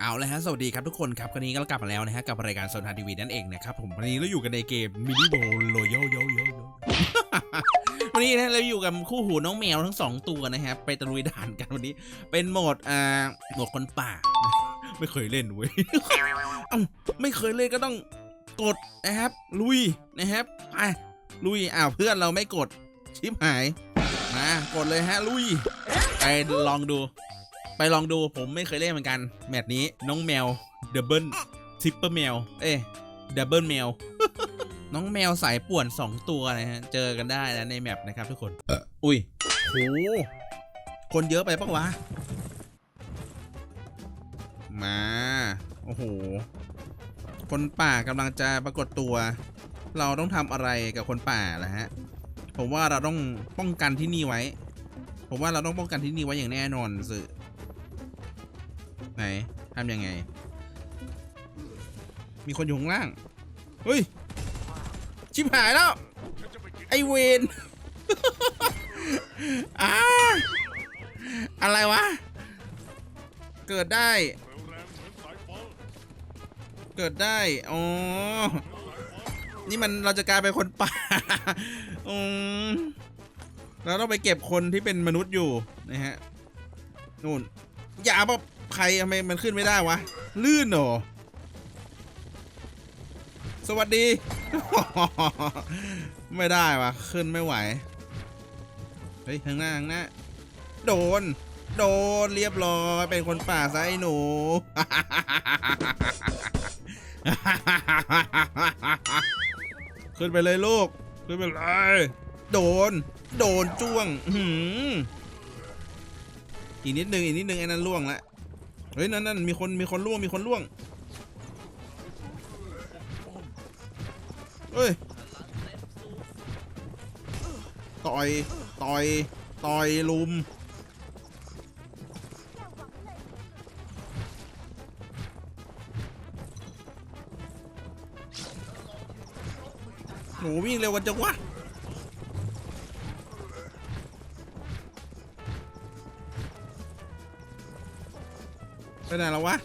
เอาเลยฮะ สวัสดีครับทุกคนครับวันนี้ก็กลับมาแล้วนะฮะ กับรายการโซนทาทีวีนั่นเองนะครับผมวันนี้เราอยู่กันในเกมมินิโบโลโยโยโยโยวันนี้นะเราอยู่กับคู่หูน้องแมวทั้งสองตัวนะครับไปตะลุยด่านกันวันนี้ เป็นโหมดอ่าโหมดคนป่า ไม่เคยเล่นเว้ยเอ้าไม่เคยเล่นก็ต้องกดนะครับลุยนะครับไปลุยอ้าวเพื่อนเราไม่กดชิปหายมากดเลยฮะลุยไปลองดู ไปลองดูผมไม่เคยเล่นเหมือนกัน แมตช์นี้น้องแมวดับเบิลทิปเปอร์แมวเอ้ดับเบิลแมวน้องแมวสายป่วน 2 ตัวนะฮะ เจอกันได้นะในแมปนะครับทุกคน อุ้ยโหคนเยอะไปปะวะ มา โอ้โห คนป่ากำลังจะปรากฏตัว เราต้องทำอะไรกับคนป่าล่ะฮะ ผมว่าเราต้องป้องกันที่นี่ไว้ ผมว่าเราต้องป้องกันที่นี่ไว้อย่างแน่นอนสื่อ ไหนทำยังไง มีคนอยู่ข้างล่าง เฮ้ย ชิบหายแล้ว ไอเวนอาอะไรวะ เกิดได้ เกิดได้ อ๋อ นี่มันเราจะกลายเป็นคนป่าอืมเราต้องไปเก็บคนที่เป็นมนุษย์อยู่นะฮะนู่นอย่าแบบ รทำไมมันขึ้นไม่ได้วะ ลื่นเหรอ สวัสดี ไม่ได้วะขึ้นไม่ไหว เฮ้ยข้างหน้าข้างหน้า โดน โดนเรียบร้อย เป็นคนป่าซะไอ้หนู ขึ้นไปเลยลูก ขึ้นไปเลย โดน โดนจ้วงอืมอีกนิดนึงอีกนิดนึงไอ้นั่นล่วงละ เฮ้ยนั่นนั่นมีคนมีคนล่วงมีคนล่วงเฮ้ยต่อยต่อยต่อยลุมโหวิ่งเร็วกันจังวะ ไปไหนแล้ววะ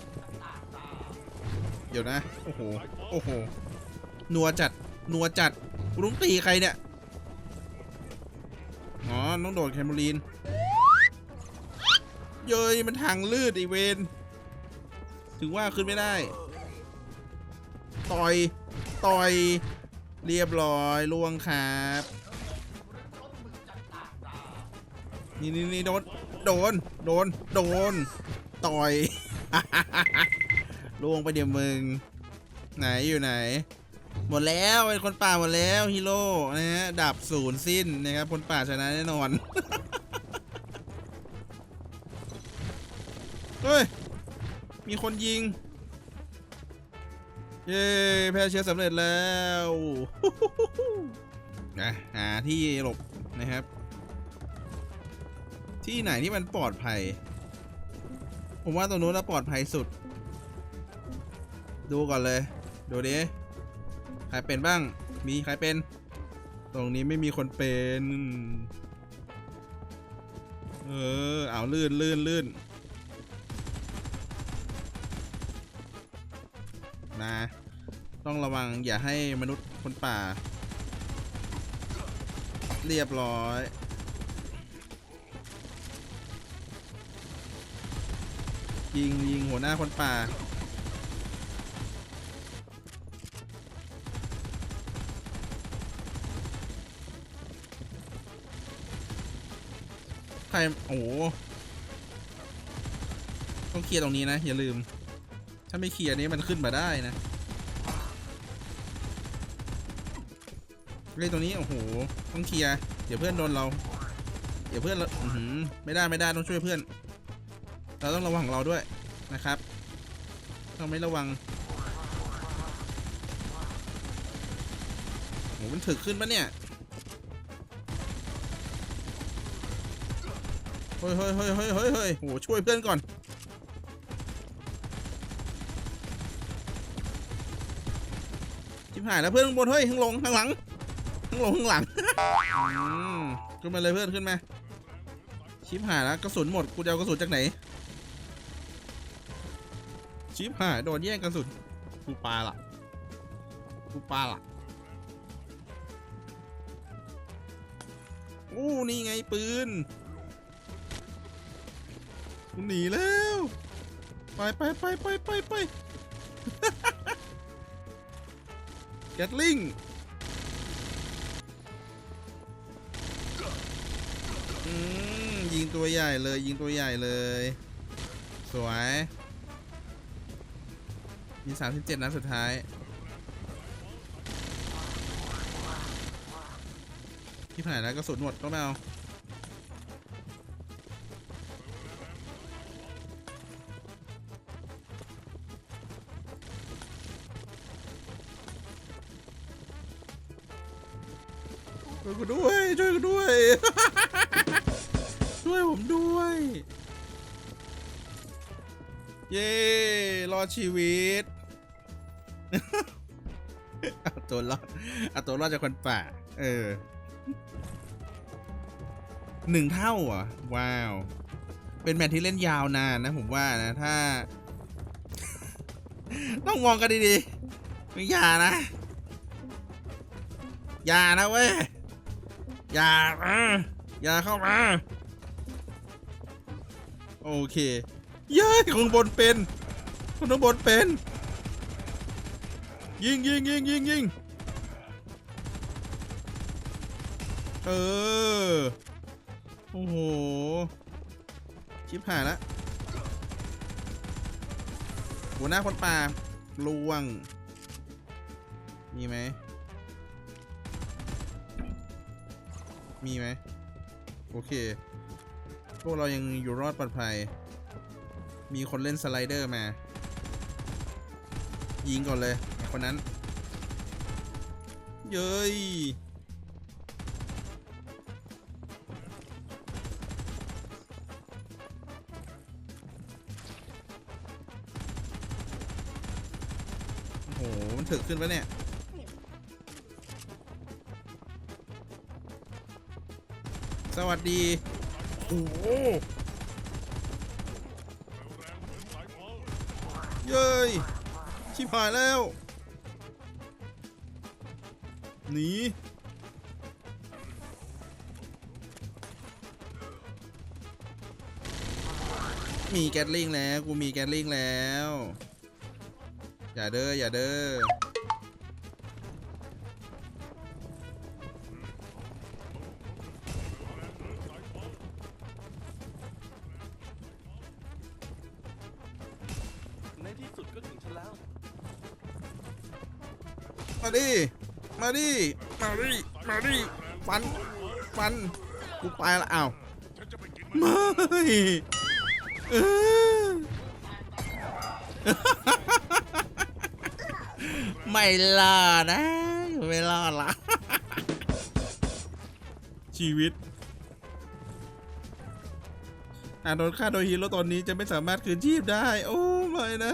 เดี๋ยวนะ โอ้โห โอ้โห นัวจัด นัวจัดกูต้องตีใครเนี่ย อ๋อน้องโดดแคมเบรีน เย้ย มันทางลืดอีเวน ถึงว่าขึ้นไม่ได้ ต่อย ต่อย เรียบร้อยล่วงครับนี่นี่นี่โดน โดน โดน โดน ต่อย ล่วงไปเดี๋ยวมึง ไหนอยู่ไหน หมดแล้วเป็นคนป่าหมดแล้วฮีโร่นะฮะดับศูนย์สิ้นนะครับคนป่าชนะแน่นอน เฮ้ย มีคนยิง เย้แพ้เชื้อสำเร็จแล้วนะหาที่หลบนะครับ ที่ไหนที่มันปลอดภัย ผมว่าตรงนู้นน่ะปลอดภัยสุด ดูก่อนเลย ดูดิ ใครเป็นบ้าง มีใครเป็น ตรงนี้ไม่มีคนเป็น เออ เอาลื่นลื่นลื่นมาต้องระวังอย่าให้มนุษย์คนป่า เรียบร้อย ยิงยิงหัวหน้าคนป่า ใคร โอ้โหต้องเคลียร์ตรงนี้นะ อย่าลืม ถ้าไม่เคลียร์นี้มันขึ้นมาได้นะเล่นตรงนี้ โอ้โห ต้องเคลียร์ เดี๋ยวเพื่อนโดนเรา เดี๋ยวเพื่อนเราอื้อหือไม่ได้ไม่ได้ต้องช่วยเพื่อน เราต้องระวังของเราด้วยนะครับต้องไม่ระวังโหมันถึกขึ้นปะเนี่ยเฮ้ยเฮ้ยเฮ้ยเฮ้ยเฮ้ยเฮ้ยโหช่วยเพื่อนก่อนชิบหายแล้วเพื่อนข้างบนเฮ้ยข้างลงข้างหลังข้างลงข้างหลังขึ้นมาเลยเพื่อนขึ้นมาชิบหายแล้วกระสุนหมดกูจะเอากระสุนจากไหน ชิปหายโดนแย่งกระสุนกูปาละกูปาละอู้นี่ไงปืนกูหนีแล้ว ไปไปไปไปไปไปแกตลิงอืมยิงตัวใหญ่เลยยิงตัวใหญ่เลย สวย มี37นัดสุดท้าย ที่ผ่านแล้วก็สุดหมดต้องเอาช่วยกูด้วยช่วยกูด้วย ช่วยผมด้วย เย้ รอดชีวิต เอาตัวรอดเอาตัวรอดจากคนป่า เออหนึ่งเท่าเหรอะว้าว เป็นแมตช์ที่เล่นยาวนานนะ ผมว่านะ ถ้า ต้องมองกันดีๆอย่านะ อย่านะเว้ย อย่ามาอย่าเข้ามา โอเค เย้ยข้างบนเป็นข้างบนเป็น ยิงยิงยิงยิงยิงเออ โอ้โห ชิบหายล้วหัวหน้าคนป่าลวง มีไหม มีไหม โอเค พวกเรายังอยู่รอดปลอดภัย มีคนเล่นสไลเดอร์มา ยิงก่อนเลย คนนั้น เย้ยโอ้โห มันถึกขึ้นปะเนี่ยสวัสดี โอ้เย้ยชิบหายแล้ว หนีมีแกตลิงแล้ว กูมีแกตลิงแล้ว อย่าเด้อ อย่าเด้อ ในที่สุดก็ถึงฉันแล้ว มาดิ มาดิ มาดิ มาดิ ฟัน ฟัน กูไปละอ้าวไม่ไม่รอนะ ไม่รอละชีวิตอาโดนฆ่าโดยฮีโร่ตอนนี้จะไม่สามารถคืนชีพได้ โอ้ไม่นะ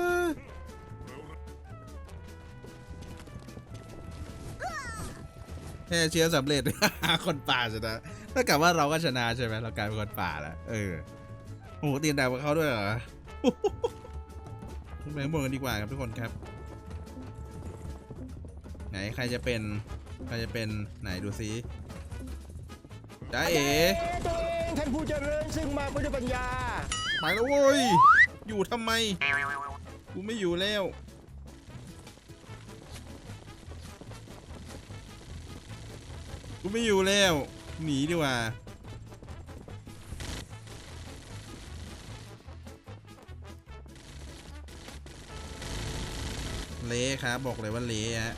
แค่เชื้อสำเร็จ คนป่าชนะถ้ากับว่าเราก็ชนะใช่ไหมเรากลายเป็นคนป่าแล้วเออโอ้โหตีนดาวกับเขาด้วยเหรอไปข้างบนกันดีกว่าครับทุกคนครับ ไหนใครจะเป็นใครจะเป็นไหนดูซิจ้าเอ๋ตัวเองท่านผู้เจริญซึ่งมาด้วยปัญญาไปแล้วเว้ยอยู่ทำไมกูไม่อยู่แล้ว กูไม่อยู่แล้ว หนีดีกว่า เละครับ บอกเลยว่าเละฮะ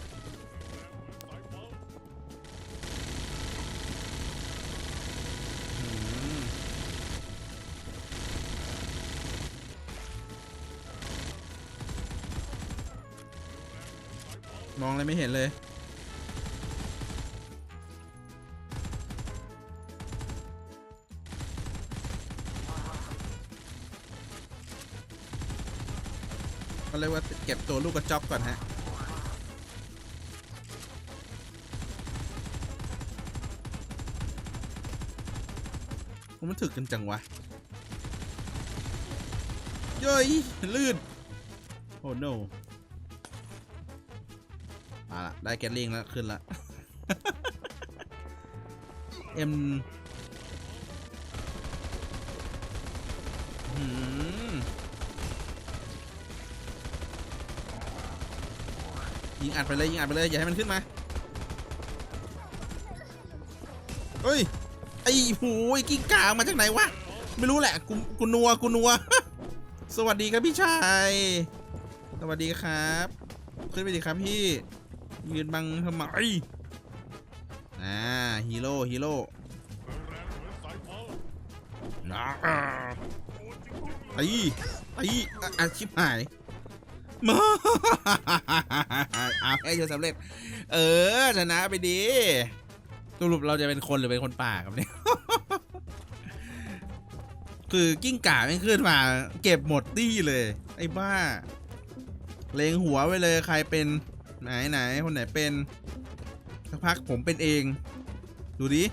มองอะไรไม่เห็นเลย ก็เรียกว่าเก็บตัวลูกกระจอกก่อนฮะมันถึกกันจังวะเย้ยลื่น โอ้ no มาละได้แกลลิงแล้ว ขึ้นละเอ็มหืม ยิงอัดไปเลยยิงอัดไปเลยอย่าให้มันขึ้นมาเฮ้ยไอ้หูยกิ้งก่ามาจากไหนวะไม่รู้แหละกูกูนัวกูนัว สวัสดีครับพี่ชายสวัสดีครับ ขึ้นไปดิครับพี่ยืนบังทำไมอ่าฮีโร่ฮีโร่นะตีตีอ่อะชิบหาย มาเอาให้จนสำเร็จ เออ ชนะไปดีสรุปเราจะเป็นคนหรือเป็นคนป่าครับเนี่ย คือกิ้งก่าไม่ขึ้นมา เก็บหมดตี้เลย ไอ้บ้า เลงหัวไว้เลยใครเป็นไหนไหนคนไหนเป็นสักพักผมเป็นเอง ดูดิ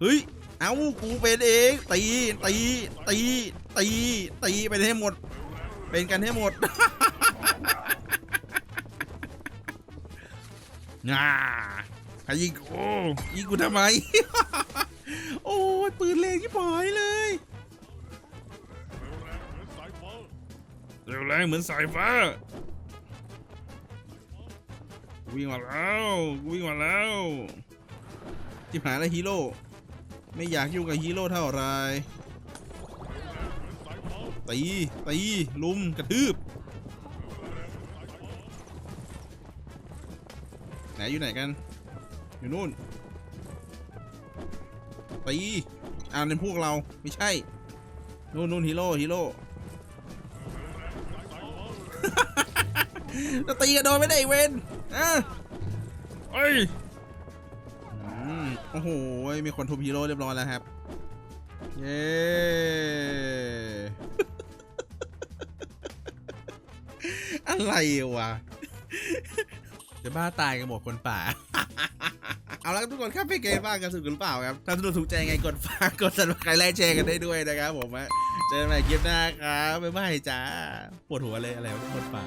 เฮ้ย เอ้ากูเป็นเอง ตี ตี ตี ตี ตีไปให้หมด เป็นกันให้หมด ง่าใครยิงกูยิงกูทำไม โอ้ยปืนเลงที่ปล่อยเลยเร็วแรงเหมือนสายฟ้าวิ่งมาแล้ววิ่งมาแล้วจิบหายแล้วฮีโร่ไม่อยากยุ่งกับฮีโร่เท่าไหรตีตีลุมกระทืบ อยู่ไหนกัน อยู่นู่นตีอ่านเป็นพวกเราไม่ใช่ นู่นนู่นฮีโร่ฮีโร่จะตีกันโดนไม่ได้อีกเวนอะเอ้ยอืมโอ้โห มีคนทุบฮีโร่เรียบร้อยแล้วครับ เย้อะไรวะ จะบ้าตายกันหมดคนป่า เอาละครับทุกคนครับเป็นไงบ้างกันสุดหรือเปล่าครับถ้าสนุกถูกใจไงกดฝากกดสับสไครต์ไลค์แชร์กันได้ด้วยนะครับผมเจอกันใหม่คลิปหน้าครับบ๊ายบายจ้าปวดหัวเลยอะไรวะคนป่า